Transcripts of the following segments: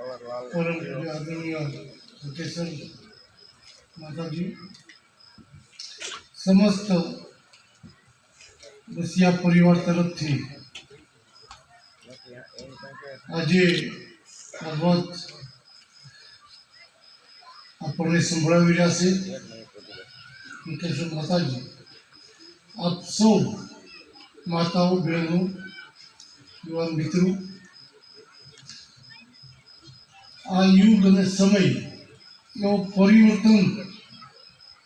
પરમ પૂજ્ય આદરણીય મુકેશ્વર માતાજી સમસ્ત બસિયા પરિવાર તરફથી આજે આપણને સંભળાવી રહ્યા છે. મુકેશ્વર માતાજી, આપ સૌ માતાઓ, બહેનો, યુવાન મિત્રો આ યુગ અને સમય એવો પરિવર્તન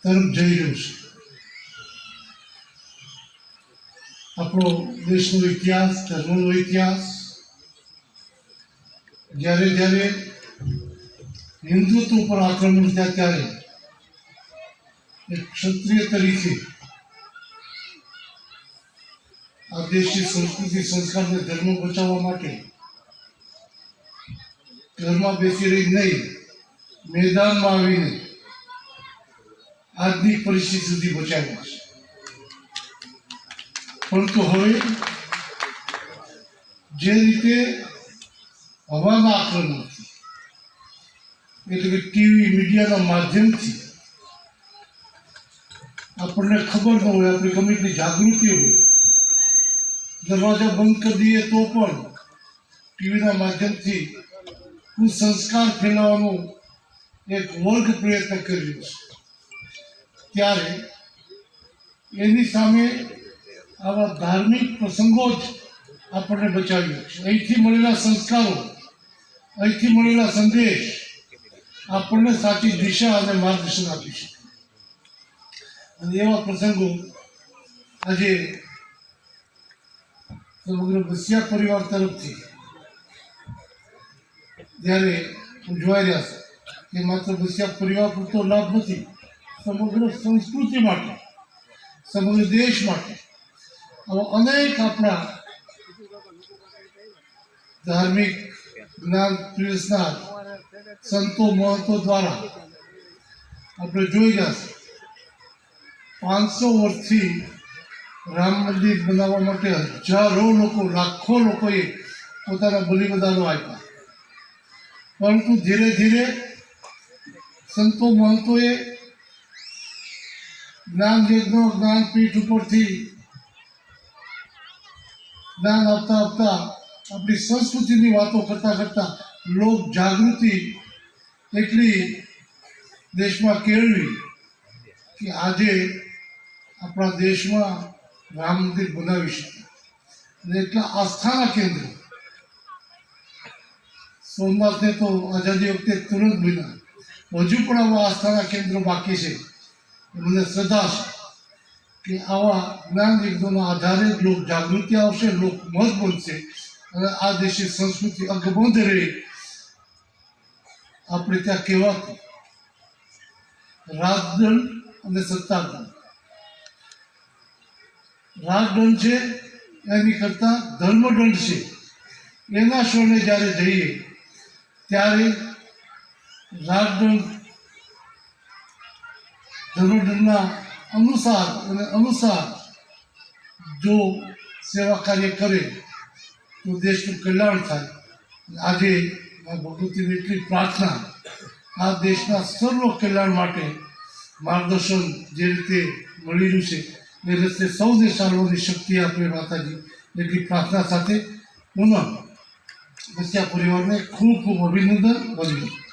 તરફ જઈ રહ્યો છે. આપણો દેશનો ઇતિહાસ, ધર્મનો ઇતિહાસ, જ્યારે જ્યારે હિન્દુત્વ પર આક્રમણ થયા ત્યારે એક ક્ષત્રિય તરીકે આ દેશની સંસ્કૃતિ, સંસ્કારને ધર્મ બચાવવા માટે ઘરમાં બેસી રહી નહીં, મેદાનમાં આવીને આજની પરિસ્થિતિ સુધી બચાવ્યા છે. પરંતુ હવે જે રીતે હવામાં આક્રમણથી એટલે કે ટીવી મીડિયાના માધ્યમથી આપણને ખબર ન હોય, આપણી એટલી જાગૃતિ હોય, દરવાજા બંધ કરી દઈએ તો પણ ટીવીના માધ્યમથી કુસંસ્કાર ફેલાવવાનો એક વર્ગ પ્રયત્ન કરી છે. ત્યારે એની સામે આવા ધાર્મિક પ્રસંગો જ આપણને બચાવ્યો છે. અહીંથી મળેલા સંસ્કારો, અહીંથી મળેલા સંદેશ આપણને સાચી દિશા અને માર્ગદર્શન આપી છે અને એવા પ્રસંગો આજે સમગ્ર બસિયા પરિવાર તરફથી જ્યારે ઉજવાઈ રહ્યા છે, એ માત્ર બસિયા પરિવાર પૂરતો લાભ નથી, સમગ્ર સંસ્કૃતિ માટે, સમગ્ર દેશ માટે. આવા અનેક આપણા ધાર્મિક જ્ઞાન પીરસનાર સંતો, મહંતો દ્વારા આપણે જોઈ રહ્યા છે પાંચસો વર્ષથી રામ મંદિર બનાવવા માટે હજારો લોકો, લાખો લોકોએ પોતાના બલિદાનો આપ્યા. પરંતુ ધીરે ધીરે સંતો મહંતોએ જ્ઞાન યજ્ઞ, જ્ઞાનપીઠ ઉપરથી જ્ઞાન આપતા આપતા આપણી સંસ્કૃતિની વાતો કરતા કરતાં લોક જાગૃતિ એટલી દેશમાં કેળવી કે આજે આપણા દેશમાં રામ મંદિર બનાવી શકે અને એટલા આસ્થાના કેન્દ્ર સોમનાથને તો આઝાદી વખતે તુરંત મળ્યા. હજુ પણ આવા આસ્થાના કેન્દ્રો બાકી છે. મને શ્રદ્ધા છે કે આવા જ્ઞાન વિજ્ઞાનના આધારે લોક જાગૃતિ આવશે, લોક મત બનશે અને આ દેશની સંસ્કૃતિ અગબંધ રહે. આપણે ત્યાં કહેવાતું રાજદંડ અને સત્તાદંડ. રાજદંડ છે, એની કરતાં ધર્મદંડ છે. એના શોને જ્યારે જઈએ ત્યારે રાજદંડ ધર્મદંડના અનુસાર અને અનુસાર જો સેવા કાર્ય કરે, તો દેશનું કલ્યાણ થાય. આજે ભગવતીની એટલી પ્રાર્થના, આ દેશના સર્વ કલ્યાણ માટે માર્ગદર્શન જે રીતે મળી રહ્યું છે, એ રસ્તે સૌ ચાલવાની શક્તિ આપે માતાજી, એટલી પ્રાર્થના સાથે પુનઃ બસ્યા પરિવારને ખૂબ ખૂબ અભિનંદન વંદન